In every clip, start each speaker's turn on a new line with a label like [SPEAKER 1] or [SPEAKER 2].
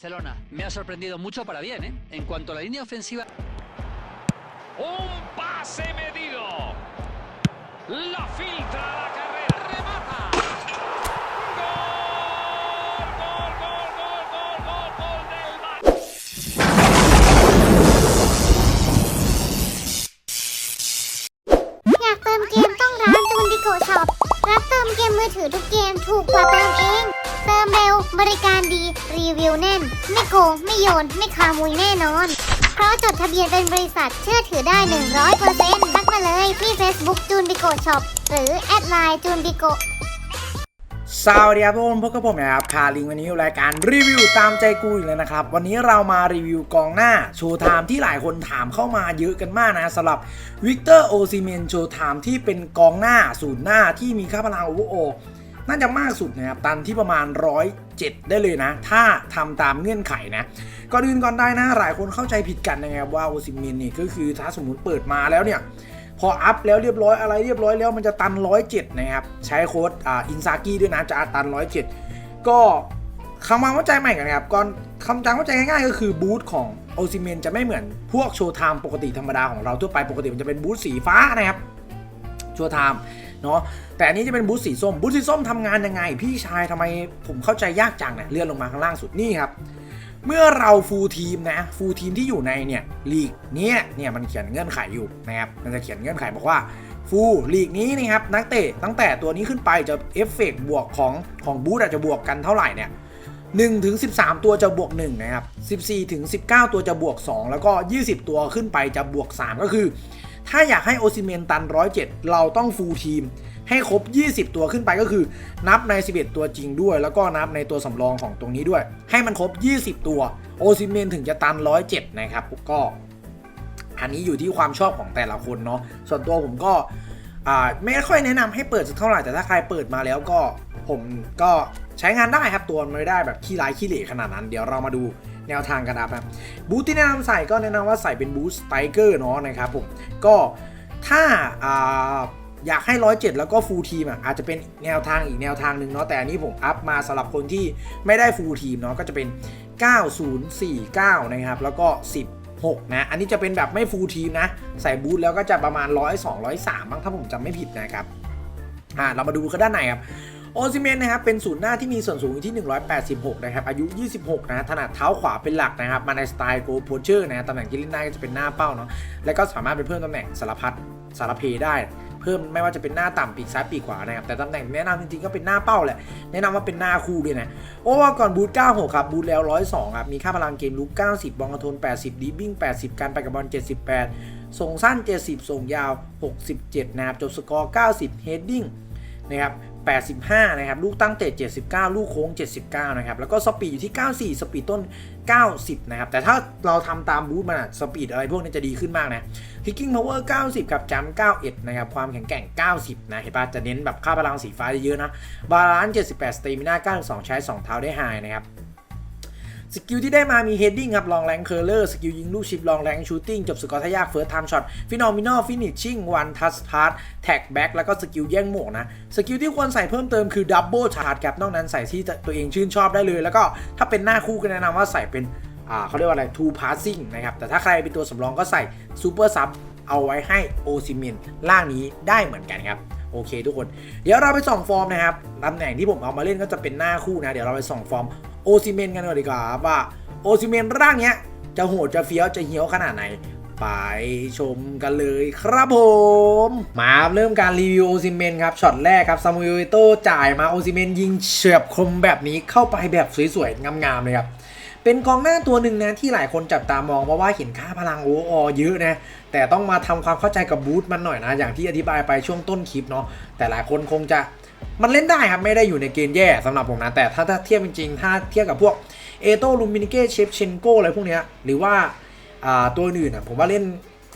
[SPEAKER 1] Barcelona me ha sorprendido mucho para bien, ¿eh? En cuanto a la línea ofensiva.
[SPEAKER 2] Un pase medido. La filtra la
[SPEAKER 3] ไม่โกงไม่โยน ไม่ขโมยแน่นอน เพราะจดทะเบียนเป็นบริษัทเชื่อถือได้ 100%ทักมาเลยที่ Facebook จูนดิโกช็อปหรือแอดไลน์จูนดิโก
[SPEAKER 4] สวัสดีครับทุกคนพบกับผมนะครับคาริงวันนี้อยู่รายการรีวิวตามใจกูอีกแล้วนะครับ วันนี้เรามารีวิวกองหน้าโชว์ไทม์ที่หลายคนถามเข้ามาเยอะกันมากนะสำหรับวิกเตอร์โอซิเมนโชว์ไทม์ที่เป็นกองหน้าศูนย์หน้าที่มีค่าพลังโอเวอร์โอ น่าจะมากสุดนะครับตันที่ประมาณ 107 ได้เลยนะ ถ้าทำตามเงื่อนไขนะก่อนอื่นก่อนได้นะ หลายคนเข้าใจผิดกันนะครับว่าโอซิเมนนี่ก็คือถ้าสมมติเปิดมาแล้วเนี่ยพออัพแล้วเรียบร้อยอะไรเรียบร้อยแล้วมันจะตัน 107 นะครับ ใช้โค้ดอ่าอินซากิด้วยนะจะตัน 107 ก็คำวามเข้าใจใหม่กันนะครับก่อนคำจำเข้าใจง่ายๆ ก็คือบูทของโอซิเมนจะไม่เหมือนพวกโชว์ไทม์ปกติธรรมดาของเราทั่วไปปกติมันจะเป็นบูทสีฟ้านะครับโชว์ไทม์ เนาะแต่อันนี้จะเป็นบูทสีส้มบูทสีส้มทำงานยังไง พี่ชายทำไมผมเข้าใจยากจังเนี่ยเลื่อนลงมาข้างล่างสุดนี่ครับเมื่อเราฟูลทีมนะฟูลทีมที่อยู่ในเนี่ยลีกเนี้ยเนี่ยมันเขียนเงื่อนไขอยู่นะครับมันจะเขียนเงื่อนไขบอกว่าฟูลลีกนี้นะครับนักเตะตั้งแต่ตัวนี้ขึ้นไปจะเอฟเฟกบวกของของบูธอาจจะบวกกันเท่าไหร่เนี่ย1ถึง13 ตัวจะบวก 1 นะครับ 14ถึง19 ตัวจะบวก 2 แล้วก็ 20 ตัวขึ้นไปจะบวก 3 ก็คือ ถ้าอยากให้โอซิเมนตัน107เราต้องฟูลทีม ให้ครบ 20 ตัวขึ้นไปก็คือนับใน 11 ตัวจริงด้วย แล้วก็นับในตัวสำรองของตรงนี้ด้วย ให้มันครบ 20 ตัวโอซิเมนถึงจะตัน107นะครับก็อันนี้อยู่ที่ความชอบของแต่ละคนเนาะส่วนตัวผมก็ไม่ค่อยแนะนำให้เปิดสักเท่าไหร่แต่ถ้าใครเปิดมาแล้วก็ผมก็ใช้งานได้ครับตัวมันไม่ได้แบบขี้ร้ายขี้เหร่ขนาดนั้น เดี๋ยวเรามาดู แนวทางกันนะครับบูทที่แนะนำใส่ก็แนะนำว่าใส่เป็นบูทสไตเกอร์เนาะนะครับผมก็ถ้าอ่าอยากให้ 107 แล้วก็ฟูลทีมอะอาจจะเป็นแนวทางอีกแนวทางหนึ่งเนาะแต่อันนี้ผมอัพมาสำหรับคนที่ไม่ได้ฟูลทีมเนาะก็จะเป็น 9049 นะครับ แล้วก็ 16 นะ อันนี้จะเป็นแบบไม่ฟูลทีมนะ ใส่บูทแล้วก็จะประมาณ 102 103 บ้างถ้าผมจำไม่ผิดนะครับอ่าเรามาดูกันด้านในครับ โอซิเมนนะครับเป็นศูนย์หน้าที่มีส่วนสูงอยู่ที่ 186 นะครับ อายุ 26 นะถนัดเท้าขวาเป็นหลักนะครับ มาในสไตล์โกโพเชอร์นะตำแหน่งที่เล่นได้ก็จะเป็นหน้าเป้าเนาะแล้วก็สามารถไปเพิ่มตำแหน่งสารพัดสารเพได้เพิ่มไม่ว่าจะเป็นหน้าต่ำปีกซ้ายปีกขวานะครับแต่ตำแหน่งแนะนำจริงๆก็เป็นหน้าเป้าแหละแนะนำว่าเป็นหน้าคู่ด้วยนะโอ้ว่าก่อนบูท96 ครับบูทแล้ว 102 ครับ มีค่าพลังเกมลุก 90 บอลกระทน 80 ดีบิ้ง 80 การไปกับบอล 78 ส่งสั้น 70 ส่งยาว 67 นะครับจบสกอร์ 90 เฮดดิ้งนะครับ 85 นะครับ ลูกตั้งเตะ 79 ลูกโค้ง 79 นะครับ แล้วก็สปีดอยู่ที่ 94 สปีดต้น 90 นะครับ แต่ถ้าเราทำตามบูธมันสปีดอะไรพวกนี้จะดีขึ้นมากนะคิกิ้งพาวเวอร์90กับจัม91 นะครับ ความแข็งแกร่ง 90 นะ เห็นปะจะเน้นแบบค่าพลังสีฟ้าเยอะๆนะ บาลานซ์ 78 สเตมิน่า92 ใช้ 2 เท้าได้ไฮนะครับ สกิลที่ได้มามี heading ครับลองแรงเคอร์เลอร์สกิลยิงลูกชิปลองแรงชูตติ้งจบสกอร์ทยาก first time shot phenomenal finishing one touch pass tag back แล้วก็สกิลแย่งหมวกนะ สกิลที่ควรใส่เพิ่มเติมคือ double charge ครับนอกนั้นใส่ที่ตัวเองชื่นชอบได้เลย แล้วก็ถ้าเป็นหน้าคู่ก็แนะนำว่าใส่เป็นอ่าเขาเรียกว่าอะไร two passing นะครับ แต่ถ้าใครเป็นตัวสำรองก็ใส่ super sub เอาไว้ให้โอซิเมนล่างนี้ได้เหมือนกันครับ โอเคทุกคน เดี๋ยวเราไปส่องฟอร์มนะครับตำแหน่งที่ผมเอามาเล่นก็จะเป็นหน้าคู่นะ เดี๋ยวเราไปส่องฟอร์ม โอซิเมนกันก่อนดีกว่าครับว่าโอซิเมนร่างเนี้ย จะโหดจะเฟี้ยวจะเฮี้ยวขนาดไหน ไปชมกันเลยครับผม มาเริ่มการรีวิวโอซิเมนครับช็อตแรกครับซามูเอลโตจ่ายมาโอซิเมนยิงเฉียบคมแบบนี้เข้าไปแบบสวยๆงามๆเลยครับเป็นกองหน้าตัวหนึ่งนะที่หลายคนจับตามองเพราะว่าเห็นค่าพลังโออเยอะนะแต่ต้องมาทำความเข้าใจกับบูธมันหน่อยนะ อย่างที่อธิบายไปช่วงต้นคลิปเนาะแต่หลายคนคงจะ มันเล่นได้ครับไม่ได้อยู่ในเกณฑ์แย่สำหรับผมนะ แต่ถ้าถ้าเทียบจริงๆ ถ้าเทียบกับพวกเอโตลูมินิเก้เชฟเชนโกอะไรพวกเนี้ยหรือว่าอ่าตัวอื่นอะผมว่าเล่น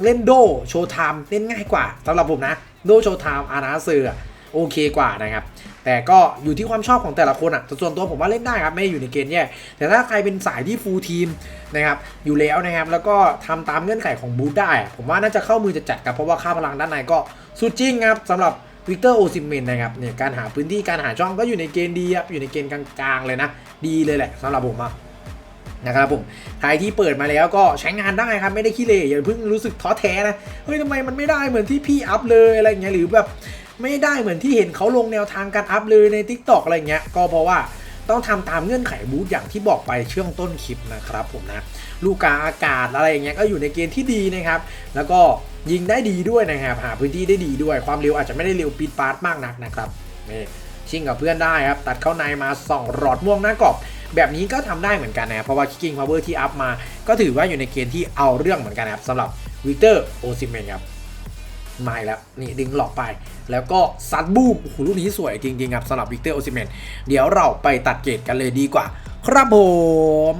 [SPEAKER 4] เล่นโดโชว์ไทม์เล่นง่ายกว่าสำหรับผมนะ โดโชว์ไทม์อานาเซอร์โอเคกว่านะครับ แต่ก็อยู่ที่ความชอบของแต่ละคนอะแต่ส่วนตัวผมว่าเล่นได้ครับ ไม่ได้อยู่ในเกณฑ์แย่ แต่ถ้าใครเป็นสายที่ฟูลทีมนะครับ อยู่แล้วนะครับ แล้วก็ทำตามเงื่อนไขของบูธได้ ผมว่าน่าจะเข้ามือจะจัดครับเพราะว่าค่าพลังด้านในก็สุดจริงครับสำหรับ วิกเตอร์โอซิเมนนะครับเนี่ยการหาพื้นที่การหาช่องก็อยู่ในเกณฑ์ดีครับอยู่ในเกณฑ์กลางๆเลยนะ ดีเลยแหละสำหรับผมอะนะครับผมใครที่เปิดมาแล้วก็ใช้งานได้ครับ ไม่ได้ขี้เละอย่าเพิ่งรู้สึกท้อแท้นะ เฮ้ยทำไมมันไม่ได้เหมือนที่พี่อัพเลยอะไรเงี้ยหรือแบบไม่ได้เหมือนที่เห็นเขาลงแนวทางการอัพเลยใน t ิ k t o อกอะไรเงี้ยก็เพราะว่า ต้องทำตามเงื่อนไขบูธอย่างที่บอกไปช่วงต้นคลิปนะครับผมนะลูกกาอากาศอะไรอย่างเงี้ยก็อยู่ในเกณฑ์ที่ดีนะครับ แล้วก็ยิงได้ดีด้วยนะครับหาพื้นที่ได้ดีด้วยความเร็วอาจจะไม่ได้เร็วปีดปาร์ตมากนักนะครับนี่ชิงกับเพื่อนได้ครับ ตัดเข้าในมาส่องรอดม่วงหน้ากรอบ แบบนี้ก็ทำได้เหมือนกันนะเพราะว่า Kicking Power ที่อัพมา ก็ถือว่าอยู่ในเกณฑ์ที่เอาเรื่องเหมือนกันนะครับสำหรับวิกเตอร์โอซิเมนครับ มาแล้วนี่ดึงหลอกไป แล้วก็ซัดบูมโอ้โหลูกนี้สวยจริงๆครับสำหรับวิกเตอร์โอซิเมนเดี๋ยวเราไปตัดเกรดกันเลยดีกว่า ครับผม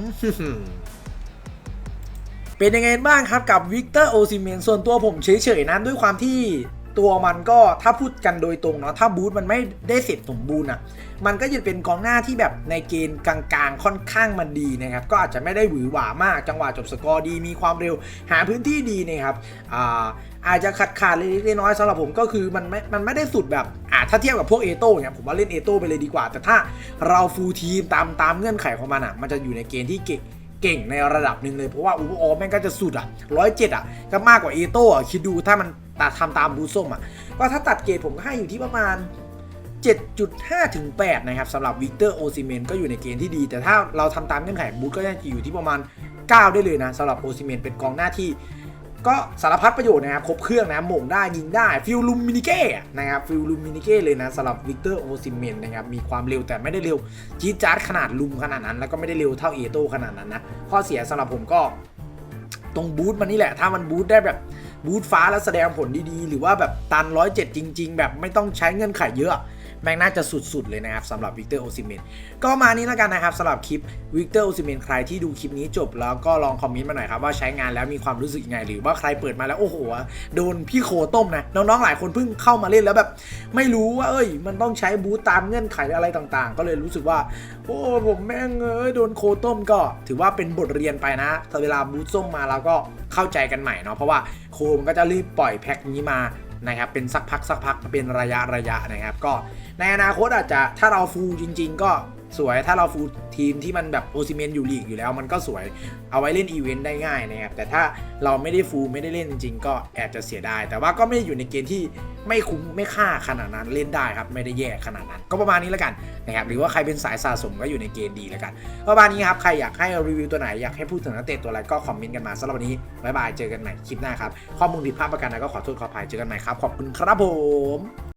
[SPEAKER 4] เป็นยังไงบ้างครับกับวิกเตอร์โอซิเมนส่วนตัวผมเฉยๆนะด้วยความที่ ตัวมันก็ถ้าพูดกันโดยตรงเนาะถ้าบูธมันไม่ได้เสร็จสมบูรณ์อะมันก็จะเป็นกองหน้าที่แบบในเกณฑ์กลางๆค่อนข้างมันดีนะครับก็อาจจะไม่ได้หวือหวามากจังหวะจบสกอร์ดีมีความเร็ว หาพื้นที่ดีนะครับอ่าอาจจะขาดขาดเล็กน้อยสำหรับผมก็คือมันไม่ มันไม่ได้สุดแบบอ่าถ้าเทียบกับพวกเอโต้เนี่ยผมว่าเล่นเอโต้ไปเลยดีกว่า แต่ถ้าเราฟูลทีมตามตามเงื่อนไขของมันอะมันจะอยู่ในเกณฑ์ที่เก่ง เก่งในระดับหนึ่งเลย เพราะว่าอูโอแม่งก็จะสุดอะร้อยเจ็ดอะก็มากกว่าเอโต้อะคิดดูถ้ามันตัดทำตามบูส้มอะก็ถ้าตัดเกรดผมก็ให้อยู่ที่ประมาณ 7.5 ถึง 8 นะครับสำหรับวิกเตอร์โอซิเมนก็อยู่ในเกณฑ์ที่ดี แต่ถ้าเราทำตามเงื่อนไขบูธก็จะอยู่ที่ประมาณ 9 ได้เลยนะสำหรับโอซิเมนเป็นกองหน้าที่ ก็สารพัดประโยชน์นะครับ ครบเครื่องนะหม่งได้ยิงได้ฟิลลูมินิเก้นะครับฟิลลูมินิเก้เลยนะสำหรับวิกเตอร์โอซิเมนนะครับ มีความเร็วแต่ไม่ได้เร็วจี๊ดจ๊าดขนาดลุมขนาดนั้น แล้วก็ไม่ได้เร็วเท่าเอโต้ขนาดนั้นนะข้อเสียสำหรับผมก็ตรงบูธมันนี่แหละ ถ้ามันบูธได้แบบบูธฟ้าแล้วแสดงผลดีๆ หรือว่าแบบตัน107จริง ๆ แบบไม่ต้องใช้เงื่อนไขเยอะ แม่งน่าจะสุดๆเลยนะครับสำหรับวิกเตอร์โอซิเมนก็มานี้แล้วกันนะครับสำหรับคลิปวิกเตอร์โอซิเมนใครที่ดูคลิปนี้จบแล้วก็ลองคอมเมนต์มาหน่อยครับว่าใช้งานแล้วมีความรู้สึกยังไง หรือว่าใครเปิดมาแล้วโอ้โหโดนพี่โคต้มนะน้องๆหลายคนเพิ่งเข้ามาเล่นแล้วแบบ ไม่รู้ว่าเอ้ย มันต้องใช้บูธตามเงื่อนไขอะไรต่างๆ ก็เลยรู้สึกว่าโอ้ผมแม่งเอ้ยโดนโคต้มก็ถือว่าเป็นบทเรียนไปนะแต่เวลาบูธส้มมาเราก็เข้าใจกันใหม่เนาะเพราะว่าโคมันก็จะรีบปล่อยแพ็คนี้มา นะครับเป็นสักพักสักพักเป็นระยะระยะนะครับ ก็ในอนาคตอาจจะถ้าเราฟูลจริง ๆ ก็ สวยถ้าเราฟูลทีมที่มันแบบโอซิเมนอยู่ลีกอยู่แล้ว มันก็สวยเอาไว้เล่นอีเวนต์ได้ง่ายนะครับแต่ถ้าเราไม่ได้ฟูลไม่ได้เล่นจริง ๆ ก็แอบจะเสียดายแต่ว่าก็ไม่ได้อยู่ในเกณฑ์ที่ไม่คุ้มไม่ค่าขนาดนั้นเล่นได้ครับไม่ได้แย่ขนาดนั้น ก็ประมาณนี้แล้วกันนะครับหรือว่าใครเป็นสายสะสมก็อยู่ในเกณฑ์ดีแล้วกันประมาณนี้ครับใครอยากให้รีวิวตัวไหนอยากให้พูดถึงนักเตะตัวอะไรก็คอมเมนต์กันมาสำหรับวันนี้บ๊ายบายเจอกันใหม่คลิปหน้าครับข้อมูลผิดพลาดประกันใดก็ขอโทษขออภัยเจอกันใหม่ครับขอบคุณครับผม